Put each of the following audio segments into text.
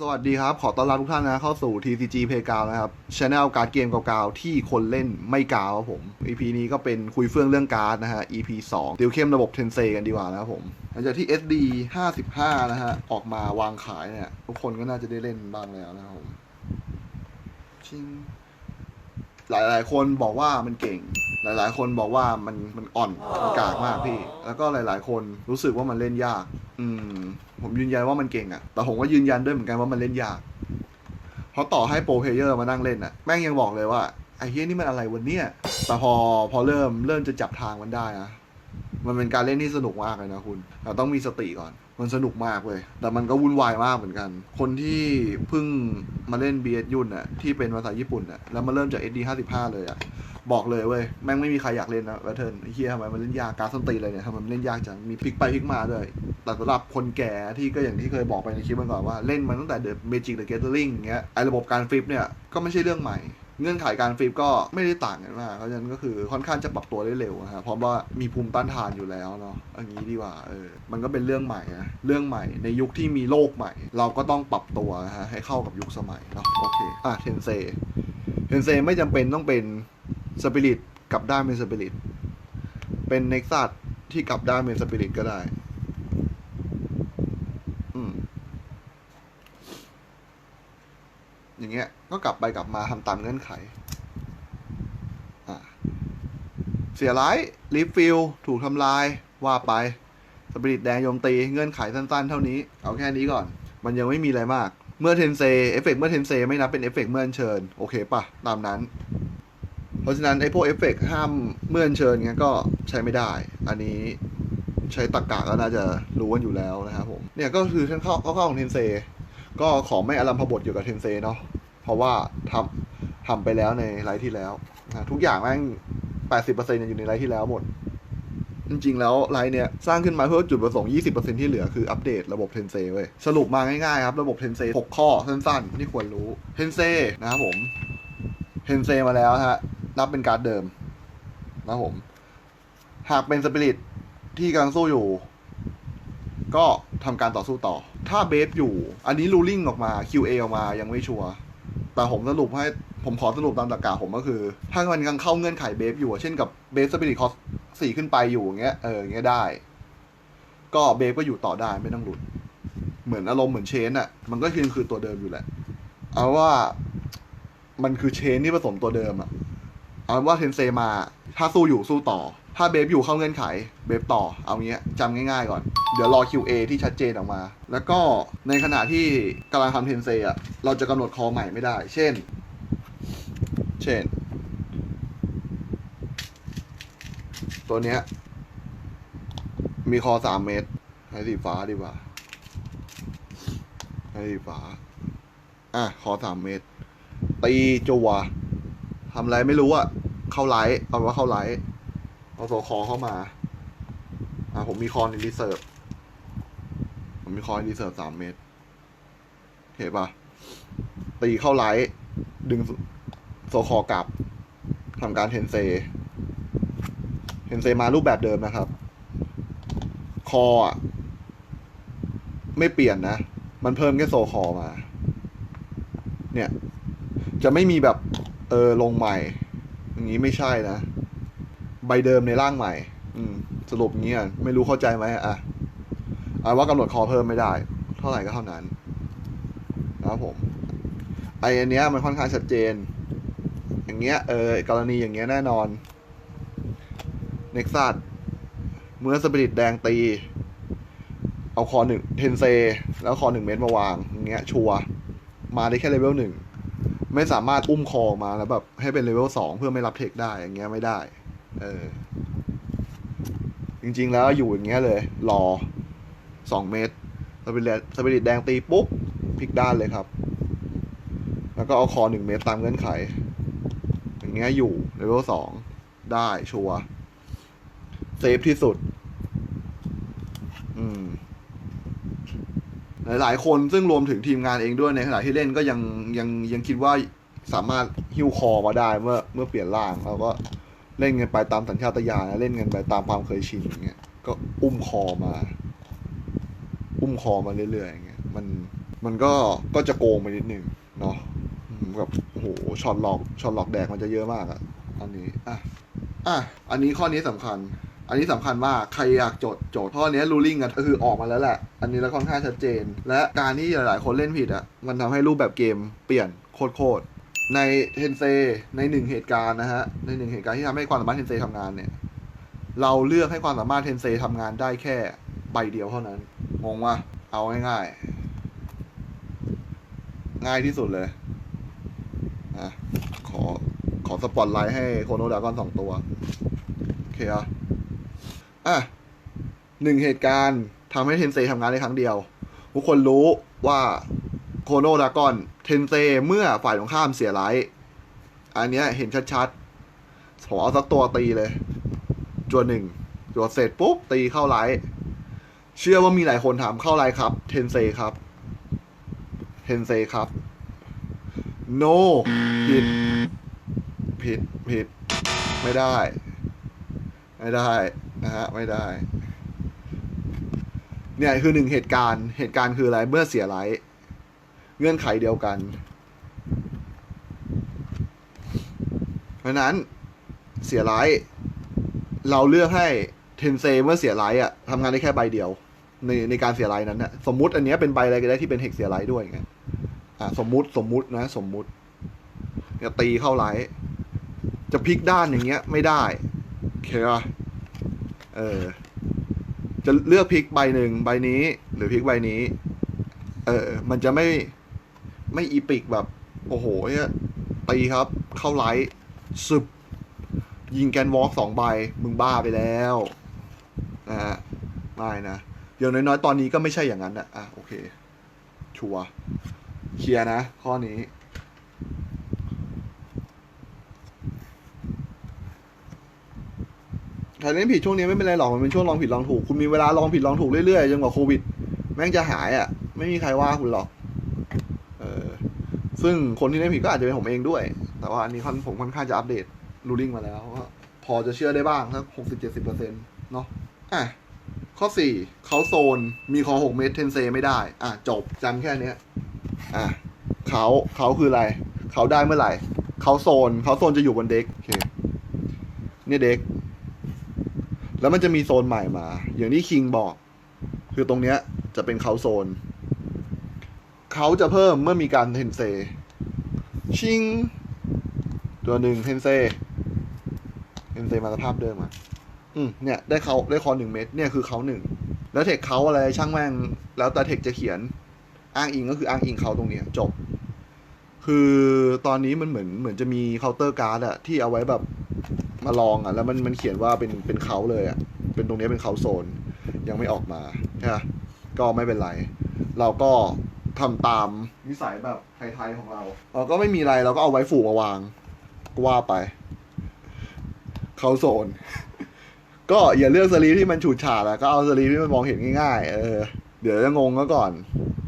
สวัสดีครับ ขอต้อนรับทุกท่านนะเข้าสู่ TCG Playground นะครับช anel การ์ดเกมเก่าๆ ที่คนเล่นไม่กาวครับผม EP นี้ก็เป็นคุยเฟื่องเรื่องการ์ดนะฮะ EP 2ติวเข้มระบบเทนเซกันดีกว่านะครับผม หลังจากที่ SD 55 นะฮะ ออกมาวางขายเนี่ย ทุกคนก็น่าจะได้เล่นบ้างแล้วนะครับผมชิงหลายๆ คนบอกว่ามันเก่ง หลาย ๆ คนบอกว่ามันมันอ่อนมันกากมากพี่ แล้วก็หลาย ๆ คนรู้สึกว่ามันเล่นยาก อืม ผมยืนยันว่ามันเก่งอะแต่ผมก็ยืนยันด้วยเหมือนกันว่ามันเล่นยากเพราะต่อให้โปรเพเยอร์มานั่งเล่นอะแม่งยังบอกเลยว่าไอ้เฮียนี่มันอะไรวันเนี้ยแต่พอพอเริ่มเริ่มจะจับทางมันได้นะมันเป็นการเล่นที่สนุกมากเลยนะคุณเราต้องมีสติก่อน มันสนุกมากเลยแต่มันก็วุ่นวายมากเหมือนกัน คนที่เพิ่งมาเล่น BS ยุ่นอะที่เป็นภาษาญี่ปุ่นอะแล้วมาเริ่มจาก SD 55เลยอะ บอกเลยเว้ยแม่งไม่มีใครอยากเล่นนะแบทเทิลไอ้เฮียทำไมมันเล่นยากการส้นตีเลยเนี่ยทำไมมันเล่นยากจังมีพลิกไปพลิกมาด้วยแต่สำหรับคนแก่ที่ก็อย่างที่เคยบอกไปในคลิปมันก่อนว่าเล่นมาตั้งแต่เดอะเมจิกเดอะเกตเตอร์ลิงอย่างเงี้ยไอระบบการฟลิปเนี่ยก็ไม่ใช่เรื่องใหม่เงื่อนไขการฟลิปก็ไม่ได้ต่างกันมากเพราะฉะนั้นก็คือค่อนข้างจะปรับตัวได้เร็วนะฮะเพราะว่ามีภูมิต้านทานอยู่แล้วเนาะอย่างนี้ดีกว่าเออมันก็เป็นเรื่องใหม่นะเรื่องใหม่ในยุคที่มีโลกใหม่ เราก็ต้องปรับตัวนะฮะให้เข้ากับยุคสมัยเนาะโอเคอะเทนเซเทนเซไม่จำเป็นต้องเป็น สปิริตกลับด้านเป็นสปิริตเป็นเน็กซัสที่กลับด้านเป็นสปิริตก็ได้อือย่างเงี้ย ก็กลับไปกลับมาทำตามเงื่อนไข เสียร้ายรีฟิลถูกทำลาย ว่าไป สปิริตแดงโยมตี เงื่อนไขสั้นๆ เท่านี้ เอาแค่นี้ก่อน มันยังไม่มีอะไรมาก เมื่อเทนเซ เอฟเฟกเมื่อเทนเซ ไม่นับเป็นเอฟเฟกเมื่อเชิญ โอเคปะตามนั้น เพราะฉะนั้นไอ้พวกเอฟเฟกห้ามเมื่ออัญเชิญเงี้ยก็ใช้ไม่ได้ อันนี้ใช้ตรกกะก็น่าจะรู้กันอยู่แล้วนะครับผมเนี่ยก็คือทั้งเข้าเข้าของเทนเซก็ขอไม่อารัมพบทเกี่ยวกับเทนเซเนาะเพราะว่าทำทำไปแล้วในไลฟ์ที่แล้วนะทุกอย่างแม่งแปดสิบเปอร์เซ็นต์อยู่ในไลฟ์ที่แล้วหมด จริงๆ แล้วไลฟ์เนี้ยสร้างขึ้นมาเพื่อจุดประสงค์ 20%ที่เหลือคืออัปเดตระบบเทนเซเว้ยสรุปมาง่ายๆครับ ระบบเทนเซ6ข้อสั้นๆ ที่ควรรู้เทนเซนะครับผมเทนเซมาแล้วฮะ นับเป็นการ์ดเดิมนะครับผม หากเป็นสปิริตที่กำลังสู้อยู่ ก็ทำการต่อสู้ต่อ ถ้าเบฟอยู่ อันนี้รูลิ่งออกมา QA ออกมายังไม่ชัวร์แต่ผมสรุปให้ผมขอสรุปตามตรรกาผมก็คือ ถ้ามันกำลังเข้าเงื่อนไขเบฟอยู่ เช่นกับเบฟสปิริตคอสสี่ขึ้นไปอยู่อย่างเงี้ยเอออย่างเงี้ยได้ ก็เบฟก็อยู่ต่อได้ไม่ต้องหลุด เหมือนอารมณ์เหมือนเชนอะมันก็คือคือตัวเดิมอยู่แหละ เอาว่ามันคือเชนที่ผสมตัวเดิมอะ เอาว่าเทนเซมา ถ้าสู้อยู่สู้ต่อ ถ้าเบฟอยู่เข้าเงื่อนไข เบฟต่อ เอางี้จำง่ายๆก่อน เดี๋ยวรอ QA ที่ชัดเจนออกมา แล้วก็ในขณะที่กำลังทำเทนเซอะ เราจะกำหนดคอใหม่ไม่ได้ เช่น เช่น ตัวเนี้ย มีคอสามเมตรให้สีฟ้าดีกว่าให้สีฟ้า อะ คอสามเมตร ตีจัว ทำอะไรไม่รู้อะเข้าไลท์เอาว่าเข้าไลท์เอาโซคอเข้ามา อะผมมีคอในรีเซิร์ฟผมมีคอในรีเซิร์ฟสามเมตรเห็นปะตีเข้าไลท์ดึงโซคอกลับทำการเทนเซเทนเซมารูปแบบเดิมนะครับ คออะไม่เปลี่ยนนะ มันเพิ่มแค่โซคอมา เนี่ย จะไม่มีแบบ เออลงใหม่ อย่างนี้ไม่ใช่นะ ใบเดิมในร่างใหม่ อืม สรุปงี้อะไม่รู้เข้าใจไหมอะเอาว่ากำหนดคอเพิ่มไม่ได้ เท่าไหร่ก็เท่านั้นนะครับผมไออันเนี้ยมันค่อนข้างชัดเจน อย่างเงี้ยเออกรณีอย่างเงี้ยแน่นอนเน็กซัสเมื่อสปิริตแดงตี เอาคอหนึ่งเทนเซ แล้วคอหนึ่งเมตรมาวางอย่างเงี้ยชัวมาได้แค่เลเวลหนึ่ง ไม่สามารถอุ้มคอมาแล้วแบบให้เป็นเลเวลสองเพื่อไม่รับเทคได้อย่างเงี้ยไม่ได้ เออ จริง ๆ แล้วอยู่อย่างเงี้ยเลย รอสองเมตรสปิริตสปิริตแดงตีปุ๊บพลิกด้านเลยครับ แล้วก็เอาคอหนึ่งเมตรตามเงื่อนไข อย่างเงี้ยอยู่เลเวลสองได้ชัวร์เซฟที่สุด อืม หลาย ๆ คนซึ่งรวมถึงทีมงานเองด้วยในขณะที่เล่นก็ยังยังยังคิดว่าสามารถฮิ้วคอมาได้เมื่อเมื่อเปลี่ยนร่างแล้วก็เล่นกันไปตามสัญชาตญาณเล่นกันไปตามความเคยชินอย่างเงี้ยก็อุ้มคอมา อุ้มคอมาเรื่อยๆอย่างเงี้ยมันมันก็ก็จะโกงไปนิดนึงเนาะอืมแบบโอ้โหช็อตหลอกช็อตหลอกแดกมันจะเยอะมากอะอันนี้อะอะอันนี้ข้อนี้สำคัญ อันนี้สำคัญมากใครอยากโจทย์โจทย์ข้อนี้รูลิ่งก็คือออกมาแล้วแหละ อันนี้แล้วค่อนข้างชัดเจน และการที่หลายๆคนเล่นผิดอะมันทำให้รูปแบบเกมเปลี่ยนโคตรๆในเทนเซในหนึ่งเหตุการณ์นะฮะในหนึ่งเหตุการณ์ที่ทำให้ความสามารถเทนเซทำงานเนี่ยเราเลือกให้ความสามารถเทนเซทำงานได้แค่ใบเดียวเท่านั้นงงว่าเอาง่ายๆ ง่ายที่สุดเลยอะขอขอสปอตไลท์ให้โคโนดากอนสองตัว โอเคอะ อะหนึ่งเหตุการณ์ทำให้เทนเซทำงานได้ครั้งเดียว ทุกคนรู้ว่าโคโนดากอนเทนเซเมื่อฝ่ายตรงข้ามเสียไลท์อันเนี้ยเห็นชัดๆผมเอาสักตัวตีเลย จวนหนึ่งจวดเสร็จปุ๊บ ตีเข้าไลท์เชื่อว่ามีหลายคนถามเข้าไลท์ครับ เทนเซครับ เทนเซครับ no ผิด ผิด ผิด ไม่ได้ ไม่ได้ นะฮะไม่ได้ เนี่ยคือหนึ่งเหตุการณ์ เหตุการณ์คืออะไรเมื่อเสียไลท์เงื่อนไขเดียวกัน เพราะนั้นเสียไลท์เราเลือกให้เทนเซเมื่อเสียไลท์อะทำงานได้แค่ใบเดียว ในในการเสียไลท์นั้นนะสมมุติอันเนี้ยเป็นใบอะไรก็ได้ที่เป็นเฮกเสียไลท์ด้วยไงอะสมมุติสมมุตินะ สมมุติเนี่ยตีเข้าไลท์จะพลิกด้านอย่างเงี้ย ไม่ได้โอเคป่ะ เออ จะเลือกพลิกใบหนึ่งใบนี้ หรือพลิกใบนี้ เออ มันจะไม่ไม่อีปิกแบบ โอ้โหเนี่ยตีครับ เข้าไลท์สึบยิงแกนวอล์กสองใบ มึงบ้าไปแล้วนะฮะไม่นะอย่างน้อยๆ ตอนนี้ก็ไม่ใช่อย่างนั้นอะอะ โอเค ชัวเคลียร์นะ ข้อนี้ ใครเล่นผิดช่วงนี้ไม่เป็นไรหรอกมันเป็นช่วงลองผิดลองถูกคุณมีเวลาลองผิดลองถูกเรื่อยๆจนกว่าโควิด แม่งจะหายอะ ไม่มีใครว่าคุณหรอก เออซึ่งคนที่เล่นผิดก็อาจจะเป็นผมเองด้วย แต่ว่าอันนี้ค่อนผมค่อนข้างจะอัปเดตรูลิ่งมาแล้วก็พอจะเชื่อได้บ้างสักหกสิบเจ็ดสิบเปอร์เซ็นต์เนาะอะข้อสี่เขาโซนมีคอหกเมตรเทนเซไม่ได้ อะจบจำแค่เนี้ยอะเขาเขาคืออะไร เขาได้เมื่อไหร่ เขาโซนเขาโซนจะอยู่บนเด็กโอเคเนี่ยเด็ก แล้วมันจะมีโซนใหม่มา อย่างที่คิงบอก คือตรงเนี้ยจะเป็นเขาโซน เขาจะเพิ่มเมื่อมีการเทนเซ ชิง ตัวหนึ่งเทนเซ เทนเซมาสภาพเดิมอะอืมเนี่ย ได้เขาได้คอหนึ่งเม็ดเนี่ยคือเขาหนึ่ง แล้วเทคเขาอะไรช่างแม่ง แล้วแต่เทคจะเขียน อ้างอิงก็คืออ้างอิงเขาตรงเนี้ยจบ คือตอนนี้มันเหมือนเหมือนจะมีเคาน์เตอร์การ์ดอะที่เอาไว้แบบ มาลองอะแล้วมันมันเขียนว่าเป็นเป็นเขาเลยอะเป็นตรงนี้เป็นเขาโซน ยังไม่ออกมาใช่ไหมก็ไม่เป็นไร เราก็ทำตามนิสัยแบบไทยๆของเราเราก็ไม่มีอะไรเราก็เอาไว้ฝูมาวางก็ว่าไป เขาโซน ก็อย่าเลือกสลีที่มันฉูดฉาดอะก็เอาสลีที่มันมองเห็นง่ายๆเออเดี๋ยวจะงงก็ก่อน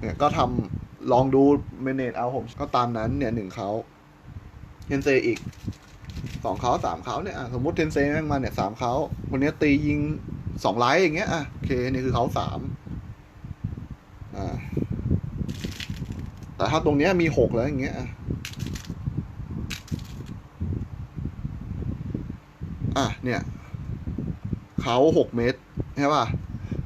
เนี่ยก็ทำลองดูเมเนจเอาผม ก็ตามนั้นเนี่ยหนึ่งเขาเทนเซอีก สองเขาสามเขาเนี่ยสมมติเทนเซแม่งมาเนี่ยสามเขาคนนี้ตียิงสองไลท์อย่างเงี้ยอะโอเคนี่คือเขาสามอ่าแต่ถ้าตรงเนี้ยมีหกแล้วอย่างเงี้ยอะอะเนี่ยเขาหกเมตรใช่ป่ะ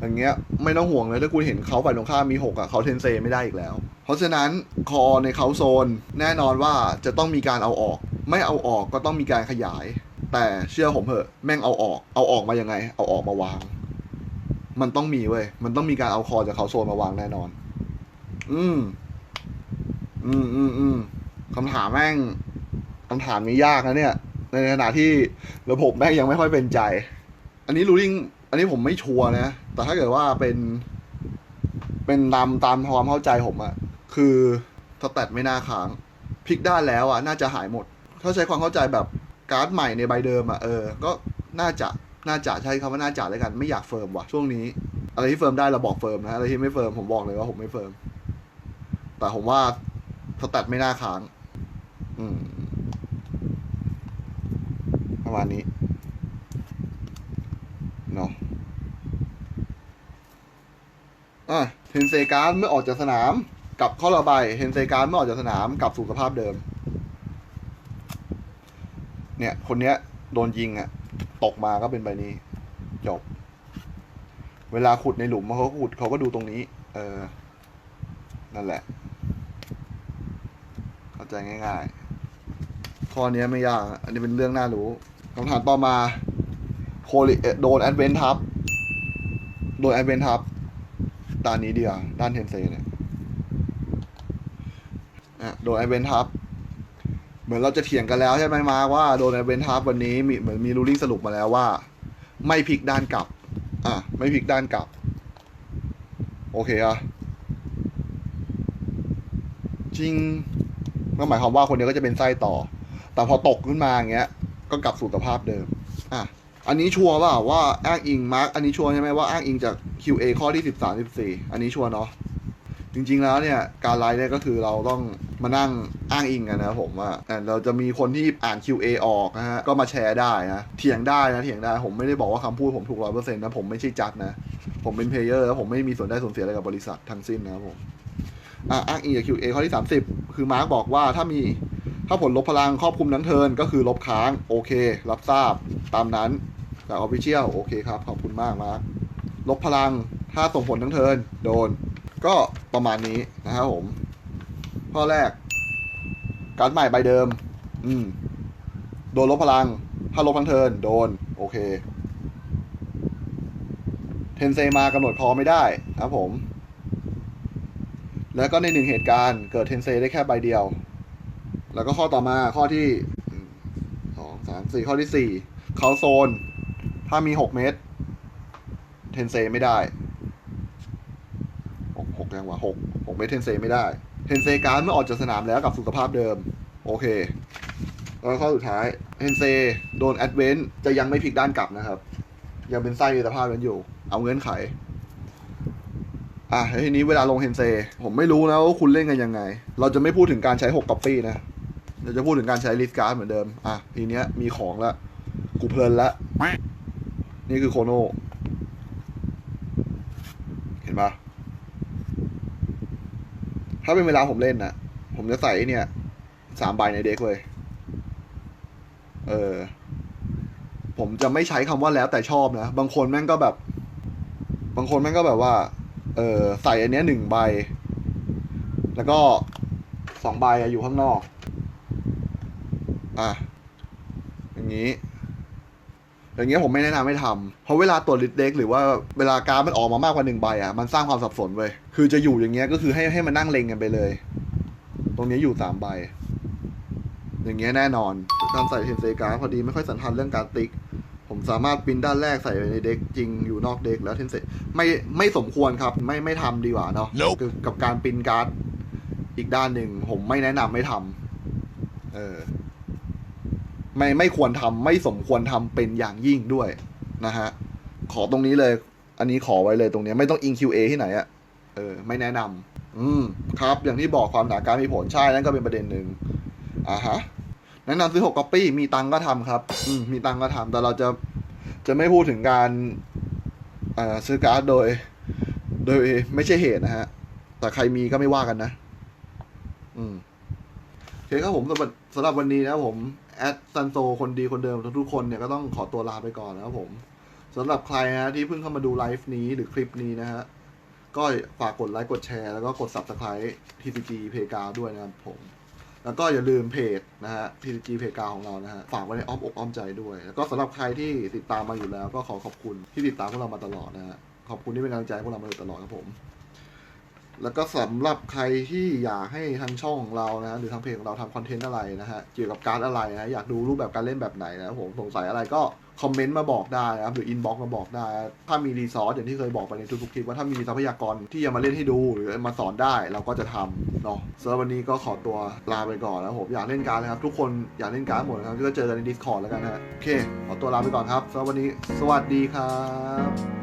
อย่างเงี้ยไม่ต้องห่วงเลยถ้าคุณเห็นเขาฝ่ายตรงข้ามมีหกอะเขาเทนเซไม่ได้อีกแล้ว เพราะฉะนั้นคอในเขาโซนแน่นอนว่าจะต้องมีการเอาออก ไม่เอาออกก็ต้องมีการขยาย แต่เชื่อผมเถอะแม่งเอาออก เอาออกมายังไง เอาออกมาวาง มันต้องมีเว้ยมันต้องมีการเอาคอจากเขาโซนมาวางแน่นอน อืม อืมอืมอืมคำถามแม่งคำถามนี้ยากนะเนี่ย ในขณะที่ระบบแม่งยังไม่ค่อยเป็นใจ อันนี้รูลิ่งอันนี้ผมไม่ชัวร์นะ แต่ถ้าเกิดว่าเป็น เป็นตามตามความเข้าใจผมอะคือสแตทไม่น่าค้างพลิกด้านแล้วอะน่าจะหายหมด ถ้าใช้ความเข้าใจแบบการ์ดใหม่ในใบเดิมอะเออ ก็น่าจะน่าจะใช้คำว่าน่าจะแล้วกัน ไม่อยากเฟิร์มว่ะช่วงนี้ อะไรที่เฟิร์มได้เราบอกเฟิร์มนะอะไรที่ไม่เฟิร์มผมบอกเลยว่าผมไม่เฟิร์มแต่ผมว่าสแตทไม่น่าค้าง อืมประมาณนี้เนาะอะเทนเซการ์ดเมื่อออกจากสนามกลับข้าระบายเฮนเซการไม่ออกจากสนามกลับสู่สภาพเดิม เนี่ย คนเนี้ยโดนยิงอะ่ะ ตกมาก็เป็นใบนี้ จบ เวลาขุดในหลุมเขาขุดเขาก็ดูตรงนี้ เออ นั่นแหละ เข้าใจง่ายๆ ข้อเนี้ยไม่ยาก อันนี้เป็นเรื่องน่ารู้คำถามต่อมาโคลิโดนแอดเวนทับ โดนแอดเวนทับด้านนี้ดีกว่าด้านเทนเซเนี่ยอะโดนแอดเวนทับ เหมือนเราจะเถียงกันแล้วใช่ไหมมาว่าโดนแอดเวนทับวันนี้มีเหมือนมีรูลิ่งสรุปมาแล้วว่า ไม่พลิกด้านกลับ อะ ไม่พลิกด้านกลับ โอเคอะจริงก็หมายความว่าคนนี้ก็จะเป็นไส้ต่อ แต่พอตกขึ้นมาอย่างเงี้ย ก็กลับสู่สภาพเดิม อะ อันนี้ชัวร์ป่าว่าอ้างอิงมาร์กอันนี้ชัวร์ใช่ไหมว่าอ้างอิงจาก QA ข้อที่สิบสามสิบสี่อันนี้ชัวร์เนาะ จริง ๆ แล้วเนี่ย การไลฟ์เนี่ยก็คือเราต้อง มานั่งอ้างอิงกันนะผมว่าแต่เราจะมีคนที่อ่าน QA ออกนะฮะก็มาแชร์ได้นะเถียงได้นะเถียงได้ผมไม่ได้บอกว่าคำพูดผมถูกร้อยเปอร์เซ็นต์นะผมไม่ใช่จัดนะผมเป็นเพลเยอร์แล้วผมไม่มีส่วนได้ส่วนเสียอะไรกับบริษัททั้งสิ้นนะครับผมอะอ้างอิงจาก QA ข้อที่ 30 คือมาร์กบอกว่าถ้ามีถ้าผลลบพลังครอบคลุมทั้งเทินก็คือลบค้างโอเค รับทราบตามนั้นจากออฟฟิเชียลโอเคครับ ขอบคุณมากมาร์กลบพลังถ้าส่งผลทั้งเทินโดน ก็ประมาณนี้นะครับผม ข้อแรก การใหม่ใบเดิม อืม โดนลบพลัง ถ้าลบทั้งเทิน โดน โอเค เทนเซมากำหนดคอไม่ได้ครับผม แล้วก็ในหนึ่งเหตุการณ์เกิดเทนเซได้แค่ใบเดียว แล้วก็ข้อต่อมาข้อที่สองสามสี่ข้อที่สี่เขาโซน ถ้ามีหกเมตร เทนเซไม่ได้หกหกยังวะหกหกเมตรเทนเซไม่ได้ เทนเซการดเมื่อออกจากสนามแล้วกับสู่สภาพเดิม โอเค แล้วข้อสุดท้ายเทนเซโดนแอดเวนจะยังไม่พลิกด้านกลับนะครับ ยังเป็นไส้ในสภาพนั้นอยู่ เอาเงื่อนไข อะทีนี้เวลาลงเทนเซ ผมไม่รู้นะว่าคุณเล่นกันยังไง เราจะไม่พูดถึงการใช้หกก๊อปปี้นะเราจะพูดถึงการใช้ลิสการ์ดเหมือนเดิม อะ ทีเนี้ยมีของละ กูเพลินละ นี่คือโคโน เห็นปะ ถ้าเป็นเวลาผมเล่นน่ะผมจะใส่เนี่ยสามใบในเด็กเลย เออ ผมจะไม่ใช้คำว่าแล้วแต่ชอบนะ บางคนแม่งก็แบบ บางคนแม่งก็แบบว่า เออใส่อันเนี้ยหนึ่งใบ แล้วก็สองใบอะอยู่ข้างนอก อะอย่างนี้ อย่างเงี้ยผมไม่แนะนำให้ทำเพราะเวลาตรวจลิสต์เด็กหรือว่าเวลาการดมันออกมามากกว่าหนึ่งใบอะมันสร้างความสับสนเว้ยคือจะอยู่อย่างเงี้ยก็คือให้ให้มันนั่งเลงกันไปเลย ตรงนี้อยู่สามใบ อย่างเงี้ยแน่นอนการใส่เทนเซการ์ดพอดีไม่ค่อยสันทันเรื่องการติ๊กผมสามารถปริ้นด้านแรกใส่ไว้ในเด็กจริงอยู่นอกเด็กแล้วเทนเซไม่ไม่สมควรครับ ไม่ไม่ทำดีกว่าเนาะ Nope คือกับการปริ้นการ์ดอีกด้านหนึ่งผมไม่แนะนำไม่ทำเออ ไม่ไม่ควรทำไม่สมควรทำเป็นอย่างยิ่งด้วยนะฮะขอตรงนี้เลย อันนี้ขอไว้เลยตรงนี้ไม่ต้องอิง QA ที่ไหนอะเออไม่แนะนำอืมครับ อย่างที่บอกความหนาการมีผลใช่นั่นก็เป็นประเด็นหนึ่งอ่าฮะแนะนำซื้อหกก๊อปปี้มีตังก็ทำครับ อืมมีตังก็ทำแต่เราจะจะไม่พูดถึงการอ่าซื้อการ์ดโดย โดยไม่ใช่เหตุนะฮะ แต่ใครมีก็ไม่ว่ากันนะ อืมโอเคครับผมสำหรับสำหรับวันนี้นะผม แอดซันโซคนดีคนเดิมทุกๆคนเนี่ยก็ต้องขอตัวลาไปก่อนนะครับผมสำหรับใครนะที่เพิ่งเข้ามาดูไลฟ์นี้หรือคลิปนี้นะฮะก็ฝากกดไลค์กดแชร์แล้วก็กด subscribe TCG p l a y g r o u n d ด้วยนะครับผม แล้วก็อย่าลืมเพจนะฮะ TCG p l a y g r o u n d ของเรานะฮะฝากไว้ในอ้อมอกอ้อมใจด้วย แล้วก็สำหรับใครที่ติดตามมาอยู่แล้ว ก็ขอขอบคุณที่ติดตามพวกเรามาตลอดนะฮะขอบคุณที่เป็นกำลังใจพวกเรามาโดยตลอดครับผม แล้วก็สำหรับใครที่อยากให้ทางช่องของเรานะหรือทางเพจของเราทำคอนเทนต์อะไรนะฮะเกี่ยวกับการอะไรนะอยากดูรูปแบบการเล่นแบบไหนนะผมสงสัยอะไรก็คอมเมนต์มาบอกได้นะครับหรืออินบ็อกซ์มาบอกได้ ถ้ามีรีซอสอย่างที่เคยบอกไปในทุกๆคลิปว่าถ้ามีทรัพยากรที่จะมาเล่นให้ดูหรือมาสอนได้เราก็จะทำเนาะสำหรับวันนี้ก็ขอตัวลาไปก่อนนะผมอยากเล่นการนะครับ ทุกคนอยากเล่นการหมดนะครับก็เจอกันใน Discord แล้วกันนะฮะโอเคขอตัวลาไปก่อนครับสำหรับวันนี้ สวัสดีครับ